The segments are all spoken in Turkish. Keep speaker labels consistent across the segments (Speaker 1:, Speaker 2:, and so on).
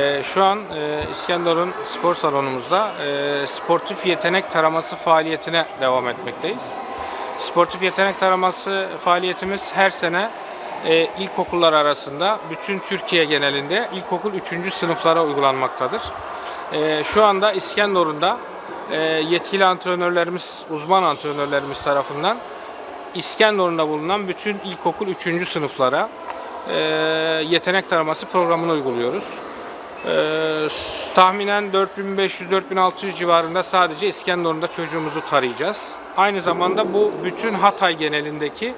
Speaker 1: Ee, şu an e, İskenderun spor salonumuzda e, sportif yetenek taraması faaliyetine devam etmekteyiz. Sportif yetenek taraması faaliyetimiz her sene e, ilkokullar arasında bütün Türkiye genelinde ilkokul 3. sınıflara uygulanmaktadır. Şu anda İskenderun'da yetkili antrenörlerimiz, uzman antrenörlerimiz tarafından İskenderun'da bulunan bütün ilkokul 3. sınıflara yetenek taraması programını uyguluyoruz. E, s- tahminen 4500-4600 civarında sadece İskenderun'da çocuğumuzu tarayacağız. Aynı zamanda bu bütün Hatay genelindeki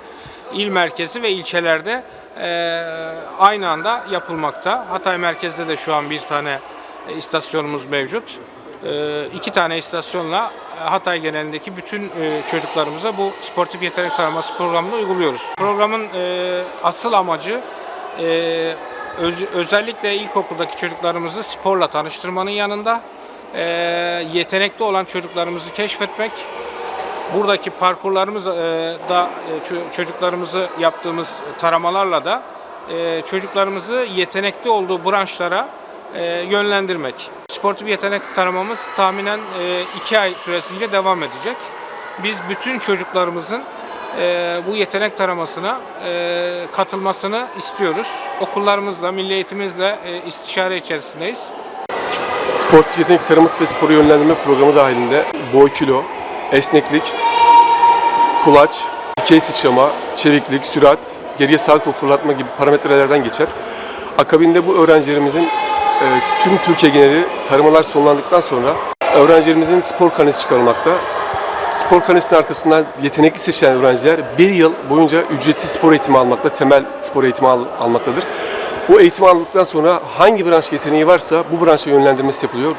Speaker 1: il merkezi ve ilçelerde e, aynı anda yapılmakta. Hatay merkezde de şu an bir tane e, istasyonumuz mevcut. E, iki tane istasyonla e, Hatay genelindeki bütün e, çocuklarımıza bu sportif yetenek taraması programını uyguluyoruz. Programın asıl amacı öz- özellikle ilkokuldaki çocuklarımızı sporla tanıştırmanın yanında e, yetenekli olan çocuklarımızı keşfetmek, buradaki parkurlarımız e, da e, ço- çocuklarımızı yaptığımız taramalarla da e, çocuklarımızı yetenekli olduğu branşlara e, yönlendirmek. Sportif yetenek taramamız tahminen 2 ay süresince devam edecek. Biz bütün çocuklarımızın e, bu yetenek taramasına e, katılmasını istiyoruz. Okullarımızla, milli eğitimimizle e, istişare içerisindeyiz.
Speaker 2: Sportif yetenek taraması ve sporu yönlendirme programı dahilinde boy kilo, esneklik, kulaç, dikey sıçrama, çeviklik, sürat, geriye sağ top fırlatma gibi parametrelerden geçer. Akabinde bu öğrencilerimizin e, tüm Türkiye geneli taramalar sonlandıktan sonra öğrencilerimizin spor karnesi çıkarılmakta. Spor karnesinin arkasından yetenekli seçilen öğrenciler bir yıl boyunca ücretsiz spor eğitimi almakta, temel spor eğitimi al- almaktadır. Bu eğitimi aldıktan sonra hangi branş yeteneği varsa bu branşa yönlendirmesi yapılıyor.